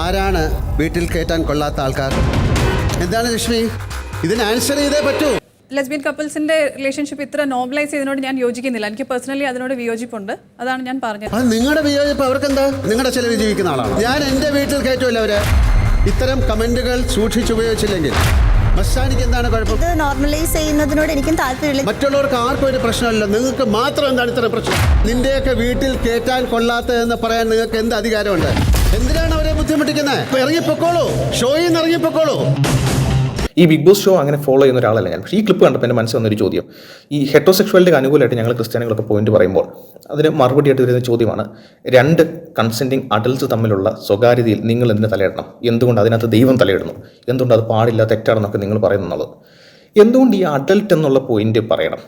ആരാണ് വീട്ടിൽ കയറ്റാൻ കൊള്ളാത്ത ആൾക്കാർ? എന്താണ് ലക്ഷ്മി ഇതിന് ആൻസർ ചെയ്തേ പറ്റൂ. ലെസ്ബിയൻ കപ്പിൾസിന്റെ റിലേഷൻഷിപ്പ് ഇത്ര നോർമലൈസ് ചെയ്തതിനോട് ഞാൻ യോജിക്കുന്നില്ല. എനിക്ക് പേഴ്സണലി അതിനോട് വിയോജിപ്പുണ്ട്. അതാണ് ഞാൻ പറഞ്ഞത്. അത് നിങ്ങളുടെ വിയോജിപ്പ് അവർക്ക് എന്താ നിങ്ങളുടെ ചെലവ് ജീവിക്കുന്ന ആളാണ്. ഞാൻ എന്റെ വീട്ടിൽ കയറ്റുമല്ലോ അവരെ. ഇത്തരം കമന്റുകൾ സൂക്ഷിച്ചുപയോഗിച്ചില്ലെങ്കിൽ മസ്താനിക്ക് എന്താണ് കുഴപ്പം? ഇത് നോർമലൈസ് ചെയ്യുന്നതിനോട് എനിക്കും താല്പര്യമില്ല. മറ്റുള്ളവർക്ക് ആർക്കും ഒരു പ്രശ്നമല്ല. നിങ്ങൾക്ക് മാത്രം എന്താണ് ഇത്ര പ്രശ്നം? നിന്റെയൊക്കെ വീട്ടിൽ കേട്ടാൽ കൊള്ളാത്ത എന്ന് പറയാൻ നിങ്ങൾക്ക് എന്ത് അധികാരമുണ്ട്? എന്തിനാണ് അവരെ ബുദ്ധിമുട്ടിക്കുന്നത്? ഇറങ്ങിപ്പോക്കോളൂ. ഷോയിൽ നിന്ന് ഇറങ്ങിപ്പോക്കോളൂ. ഈ ബിഗ് ബോസ് ഷോ അങ്ങനെ ഫോളോ ചെയ്യുന്ന ഒരാളല്ല ഞാൻ. പക്ഷേ ഈ ക്ലിപ്പ് കണ്ടപ്പോൾ എന്റെ മനസ്സിൽ വന്നൊരു ചോദ്യം. ഈ ഹെറ്റോസെക്ഷുവാലിറ്റിക്ക് അനുകൂലമായിട്ട് ഞങ്ങൾ ക്രിസ്ത്യാനികളൊക്കെ പോയിന്റ് പറയുമ്പോൾ അതിന് മറുപടി ആയിട്ട് വരുന്ന ചോദ്യമാണ് രണ്ട് കൺസെന്റിങ് അഡൽട്സ് തമ്മിലുള്ള സ്വകാര്യതയിൽ നിങ്ങൾ എന്തിനു തലയിടണം? എന്തുകൊണ്ട് അതിനകത്ത് ദൈവം തലയിടുന്നു? എന്തുകൊണ്ട് അത് പാടില്ല തെറ്റാണെന്നൊക്കെ നിങ്ങൾ പറയുന്നുള്ളത്? എന്തുകൊണ്ട് ഈ അഡൽട്ട് എന്നുള്ള പോയിന്റ് പറയണം?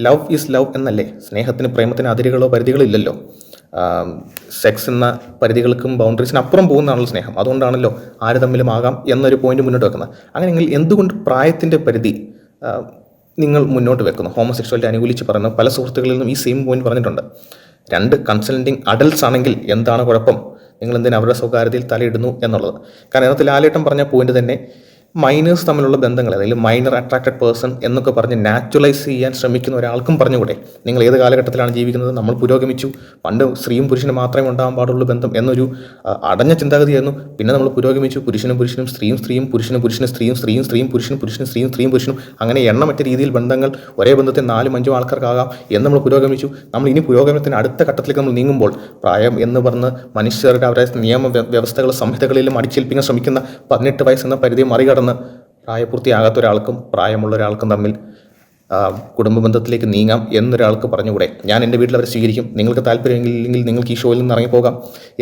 ലവ് ഈസ് ലവ് എന്നല്ലേ? സ്നേഹത്തിന് പ്രേമത്തിന് അതിരുകളോ പരിധികളോ ഇല്ലല്ലോ. സെക്സ് എന്ന പരിധികൾക്കും ബൗണ്ടറീസിന് അപ്പുറം പോകുന്നതാണല്ലോ സ്നേഹം. അതുകൊണ്ടാണല്ലോ ആര് തമ്മിലും ആകാം എന്നൊരു പോയിന്റ് മുന്നോട്ട് വെക്കുന്നത്. അങ്ങനെയെങ്കിൽ എന്തുകൊണ്ട് പ്രായത്തിന്റെ പരിധി നിങ്ങൾ മുന്നോട്ട് വെക്കുന്നു? ഹോമോസെക്ഷുവാലിറ്റി അനുകൂലിച്ച് പറയുന്ന പല സുഹൃത്തുക്കളിൽ നിന്നും ഈ സെയിം പോയിന്റ് പറഞ്ഞിട്ടുണ്ട്. രണ്ട് കൺസൾട്ടിങ് അഡൽട്സ് ആണെങ്കിൽ എന്താണ് കുഴപ്പം? നിങ്ങൾ എന്തിനാ അവരുടെ സ്വകാര്യതയിൽ തലയിടുന്നു എന്നുള്ളത്. കാരണം അതിനകത്ത് ലാലേട്ടം പറഞ്ഞ പോയിന്റ് തന്നെ മൈനേഴ്സ് തമ്മിലുള്ള ബന്ധങ്ങൾ അതായത് മൈനർ അട്രാക്റ്റഡ് പേഴ്സൺ എന്നൊക്കെ പറഞ്ഞ് നാച്ചുറലൈസ് ചെയ്യാൻ ശ്രമിക്കുന്ന ഒരാൾക്കും പറഞ്ഞുകൂടെ? നിങ്ങൾ ഏത് കാലഘട്ടത്തിലാണ് ജീവിക്കുന്നത്? നമ്മൾ പുരോഗമിച്ചു. പണ്ട് സ്ത്രീയും പുരുഷനും മാത്രമേ ഉണ്ടാകാൻ പാടുള്ളൂ ബന്ധം എന്നൊരു അടഞ്ഞ ചിന്താഗതിയായിരുന്നു. പിന്നെ നമ്മൾ പുരോഗമിച്ചു. പുരുഷനും പുരുഷനും സ്ത്രീയും സ്ത്രീയും പുരുഷനും പുരുഷനും സ്ത്രീയും സ്ത്രീയും സ്ത്രീയും പുരുഷനും പുരുഷനും സ്ത്രീയും സ്ത്രീയും പുരുഷനും അങ്ങനെ എണ്ണമറ്റ രീതിയിൽ ബന്ധങ്ങൾ ഒരേ ബന്ധത്തിൽ നാലും അഞ്ചും ആൾക്കാർക്കാകാം എന്ന് നമ്മൾ പുരോഗമിച്ചു. നമ്മൾ ഇനി പുരോഗമനത്തിന് അടുത്ത ഘട്ടത്തിലേക്ക് നമ്മൾ നീങ്ങുമ്പോൾ പ്രായം എന്ന് പറഞ്ഞ് മനുഷ്യരുടെ അവരുടെ നിയമ വ്യ- വ്യവസ്ഥകൾ സംഹിതകളിലും അടിച്ചേൽപ്പിക്കാൻ ശ്രമിക്കുന്ന പതിനെട്ട് വയസ്സെന്ന പരിധി മറികടന്ന് പ്രായപൂർത്തിയാകാത്ത ഒരാൾക്കും പ്രായമുള്ള ഒരാൾക്കും തമ്മിൽ കുടുംബ ബന്ധത്തിലേക്ക് നീങ്ങാം എന്നൊരാൾക്ക് പറഞ്ഞുകൂടെ? ഞാൻ എന്റെ വീട്ടിൽ അവരെ സ്വീകരിക്കും. നിങ്ങൾക്ക് താല്പര്യമില്ലെങ്കിൽ നിങ്ങൾക്ക് ഈ ഷോയിൽ നിന്ന് ഇറങ്ങിപ്പോകാം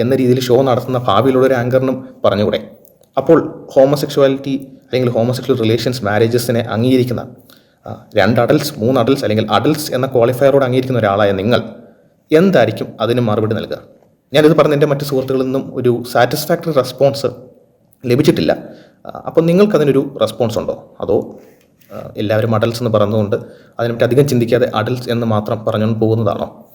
എന്ന രീതിയിൽ ഷോ നടത്തുന്ന ഭാവിയിലുള്ള ഒരു ആങ്കറിനും പറഞ്ഞുകൂടെ? അപ്പോൾ ഹോമോസെക്ഷുവാലിറ്റി അല്ലെങ്കിൽ ഹോമോസെക്ഷൽ റിലേഷൻസ് മാരേജസിനെ അംഗീകരിക്കുന്ന രണ്ട് അഡൽസ് മൂന്ന് അഡൽസ് അല്ലെങ്കിൽ അഡൽസ് എന്ന ക്വാളിഫയറോട് അംഗീകരിക്കുന്ന ഒരാളായ നിങ്ങൾ എന്തായിരിക്കും അതിന് മറുപടി നൽകുക? ഞാനിത് പറഞ്ഞ എന്റെ മറ്റ് സുഹൃത്തുക്കളിൽ നിന്നും ഒരു സാറ്റിസ്ഫാക്ടറി റെസ്പോൺസ് ലഭിച്ചിട്ടില്ല. അപ്പോൾ നിങ്ങൾക്കതിനൊരു റെസ്പോൺസ് ഉണ്ടോ? അതോ എല്ലാവരും അഡൽസ് എന്ന് പറഞ്ഞതുകൊണ്ട് അതിനെപ്പറ്റി അധികം ചിന്തിക്കാതെ അഡൽസ് എന്ന് മാത്രം പറഞ്ഞുകൊണ്ട് പോകുന്നതാണോ?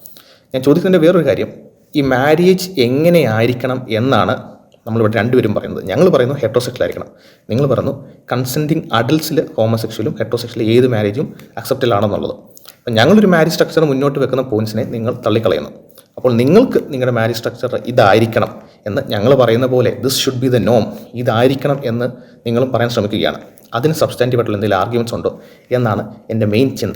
ഞാൻ ചോദിക്കുന്നതിന്റെ വേറൊരു കാര്യം ഈ മാരേജ് എങ്ങനെയായിരിക്കണം എന്നാണ് നമ്മളിവിടെ രണ്ടുപേരും പറയുന്നത്. ഞങ്ങൾ പറയുന്നു ഹെട്രോസെക്ഷൽ ആയിരിക്കണം. നിങ്ങൾ പറയുന്നു കൺസെന്റിങ് അഡൽസിൽ ഹോമോസെക്ഷലും ഹെട്രോസെക്ഷലും ഏത് മാരേജും അക്സെപ്റ്റബിൾ ആണെന്നുള്ളത്. അപ്പം ഞങ്ങളൊരു മാരേജ് സ്ട്രക്ചർ മുന്നോട്ട് വെക്കുന്ന പോയിൻസിനെ നിങ്ങൾ തള്ളിക്കളയുന്നു. അപ്പോൾ നിങ്ങൾക്ക് നിങ്ങളുടെ മാരേജ് സ്ട്രക്ചർ ഇതായിരിക്കണം. എന്ന് ഞങ്ങൾ പറയുന്ന പോലെ ദിസ് ഷുഡ് ബി ദ നോം ഇതായിരിക്കണം എന്ന് നിങ്ങളും പറയാൻ ശ്രമിക്കുകയാണ്. അതിന് സബ്സ്റ്റാന്റീവ് ആയിട്ടുള്ള എന്തെങ്കിലും ആർഗ്യുമെന്റ്സ് ഉണ്ടോ? എന്നാണ് എന്റെ മെയിൻ ചിന്ത.